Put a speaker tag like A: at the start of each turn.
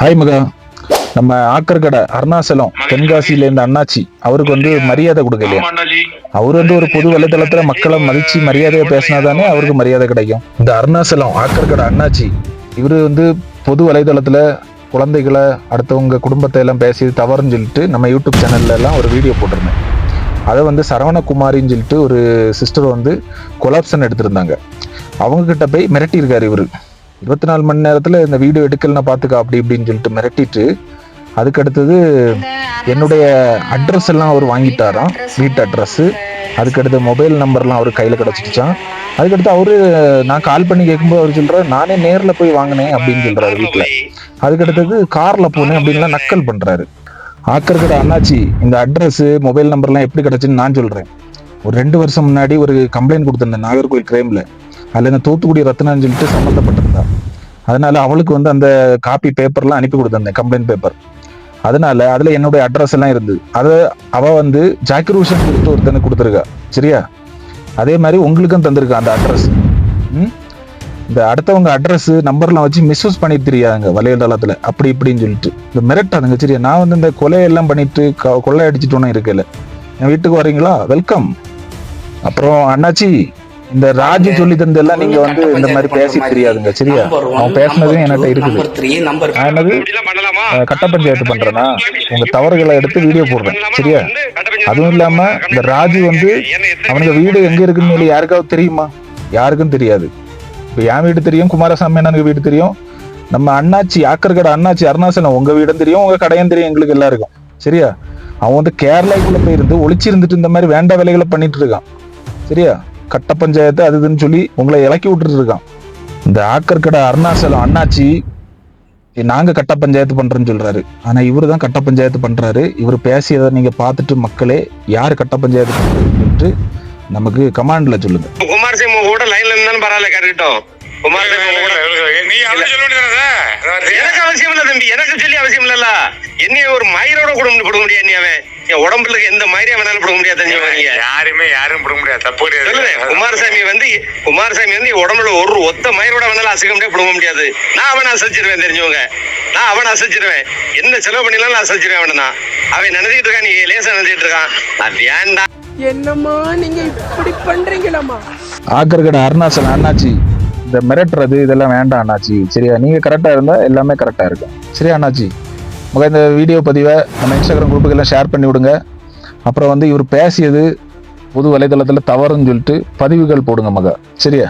A: Hi மகா. நம்ம ஆக்கர்கடை அருணாச்சலம் தென்காசியில இருந்து அண்ணாச்சி அவருக்கு வந்து மரியாதை கொடுக்கலையா அவர் வந்து ஒரு பொது வலைதளத்துல மக்களை மதிச்சு மரியாதையா பேசினாதானே அவருக்கு மரியாதை கிடைக்கும். இந்த அருணாச்சலம் ஆக்கர்கடை அண்ணாச்சி இவரு வந்து பொது வலைதளத்துல குழந்தைகளை அடுத்தவங்க குடும்பத்தை எல்லாம் பேசியது தவறுன்னு சொல்லிட்டு நம்ம யூடியூப் சேனல்ல எல்லாம் ஒரு வீடியோ போட்டிருந்தேன். அதை வந்து சரவணகுமாரின்னு சொல்லிட்டு ஒரு சிஸ்டர் வந்து கொலாப்ஷன் எடுத்திருந்தாங்க. அவங்க கிட்ட போய் மிரட்டியிருக்காரு இவரு. இருபத்தி நாலு மணி நேரத்துல இந்த வீடியோ எடுக்கலன்னா பாத்துக்க அப்படி இப்படின்னு சொல்லிட்டு மிரட்டிட்டு அதுக்கடுத்தது என்னுடைய அட்ரஸ் எல்லாம் அவர் வாங்கிட்டாராம். வீட்டு அட்ரஸ் அதுக்கடுத்து மொபைல் நம்பர்லாம் அவர் கையில் கிடைச்சிடுச்சான் அதுக்கடுத்து அவரு நான் கால் பண்ணி கேட்கும்போது அவர் சொல்றாரு நானே நேரில் போய் வாங்கினேன் அப்படின்னு சொல்றாரு வீட்டில் அதுக்கடுத்தது காரில் போனேன் அப்படின்லாம் நக்கல் பண்றாரு. ஆக்கர்கடை அண்ணாச்சி இந்த அட்ரஸ் மொபைல் நம்பர்லாம் எப்படி கிடச்சின்னு நான் சொல்றேன். ஒரு ரெண்டு வருஷம் முன்னாடி ஒரு கம்ப்ளைண்ட் கொடுத்துருந்தேன் நாகர்கோவில் கிரைமில் அதில் இந்த தூத்துக்குடி ரத்னான்னு சொல்லிட்டு சம்மந்தப்பட்ட அதனால அவளுக்கு வந்து அந்த காப்பி பேப்பர்லாம் அனுப்பி கொடுத்துருந்தேன் கம்ப்ளைண்ட் பேப்பர் அதனால அதுல என்னுடைய அட்ரஸ் எல்லாம் இருந்தது. அதை அவ வந்து ஜாக்கிரூஷன் கொடுத்து ஒருத்தனுக்கு கொடுத்துருக்கா. சரியா? அதே மாதிரி உங்களுக்கும் தந்திருக்கா அந்த அட்ரஸ் இந்த அடுத்தவங்க அட்ரஸ் நம்பர்லாம் வச்சு மிஸ்யூஸ் பண்ணிட்டு தெரியாதுங்க வலைதளத்துல அப்படி இப்படின்னு சொல்லிட்டு. இந்த மிரட்டாதுங்க சரியா? நான் வந்து இந்த கொலையெல்லாம் பண்ணிட்டு க- கொள்ளை அடிச்சுட்டோன்னு இருக்கல என் வீட்டுக்கு வரீங்களா? வெல்கம் அப்புறம் அண்ணாச்சி இந்த ராஜு சொல்லி தந்தெல்லாம் நீங்க வந்து இந்த மாதிரி பேசி தெரியாதுங்க சரியா? அவன் பேசினதும் என்கிட்ட இருக்குது. என்னது? கட்ட பஞ்சாயத்து பண்றேனா? உங்க தவறுகளை எடுத்து வீடியோ போடுறேன் சரியா? அதுவும் இல்லாம இந்த ராஜு வந்து அவனுக்கு வீடு எங்க இருக்குன்னு சொல்லி யாருக்காவது தெரியுமா? யாருக்கும் தெரியாது. இப்ப என் வீடு தெரியும் குமாரசாமி அண்ணனுக்கு வீடு தெரியும். நம்ம அண்ணாச்சி ஆக்கர்கடை அண்ணாச்சி அருணாசலம் உங்க வீடும் தெரியும் உங்க கடையும் தெரியும் எங்களுக்கு எல்லாருக்கும் சரியா? அவன் வந்து கேரளாக்குள்ள போயிருந்து ஒளிச்சிருந்துட்டு இந்த மாதிரி வேண்ட வேலைகளை பண்ணிட்டு இருக்கான் சரியா? கட்ட பஞ்சாயத்து அது இதுன்னு சொல்லி உங்களை இலக்கி விட்டுட்டு இருக்கான் இந்த ஆக்கர்கடை அருணாசலம் அண்ணாச்சி நாங்க கட்ட பஞ்சாயத்து பண்றோம்னு சொல்றாரு. ஆனா இவரு தான் கட்ட பஞ்சாயத்து பண்றாரு. இவர் பேசியதை நீங்க பார்த்துட்டு மக்களே யார் கட்ட பஞ்சாயத்து பண்றதுன்னு சொல்லிட்டு நமக்கு கமாண்ட்ல சொல்லுங்க.
B: குமார் சிங் கூட லைன்ல இருந்தாலும் பரவாயில்ல கரெக்டும் குமார் சிங் கூட
C: நீ
B: எனக்கு அவசியம் இல்ல தம்பி எனக்கு சொல்லி அவசியம் இல்லல்ல. என்னைய ஒரு மயிரோட கூட போட முடியாது நீ அவன். உடம்புல எந்த மயிரையும் அவனால போட முடியாது தெரிஞ்சவன் நீங்க?
C: யாருமே யாரும் பிடிக்க முடியாது தப்பு கிடையாது.
B: குமாரசாமி வந்து குமாரசாமி வந்து உடம்புல ஒரு ஒத்த மயிரோட அவனால அசைக்க முடியாது பிடுங்க முடியாது. நான் அவனை அசைச்சிருவேன் தெரிஞ்சவங்க நான் அவனை அசைச்சிருவேன். என்ன செலவு பண்ணினாலும் நான் அசைச்சிருவேன் அவனை அவன் நினைச்சிட்டு இருக்கான் நீ லேசா நினைச்சிட்டு இருக்கான். நான் வேண்டாம்
D: என்னம்மா நீங்க இப்படி பண்றீங்களாம்மா?
A: ஆக்கர்கடை அருணாசலம் அண்ணாச்சி இந்த மிரட்டுறது இதெல்லாம் வேண்டாம் அண்ணாச்சி. சரியா? நீங்க கரெக்டா இருந்தா எல்லாமே கரெக்டா இருக்கும். சரியா அண்ணாச்சி? மக இந்த வீடியோ பதிவை நம்ம இன்ஸ்டாகிராம் குரூப்புக்கு எல்லாம் ஷேர் பண்ணி விடுங்க. அப்புறம் வந்து இவர் பேசியது பொது வலைதளத்துல தவறுன்னு சொல்லிட்டு பதிவுகள் போடுங்க மக சரியா?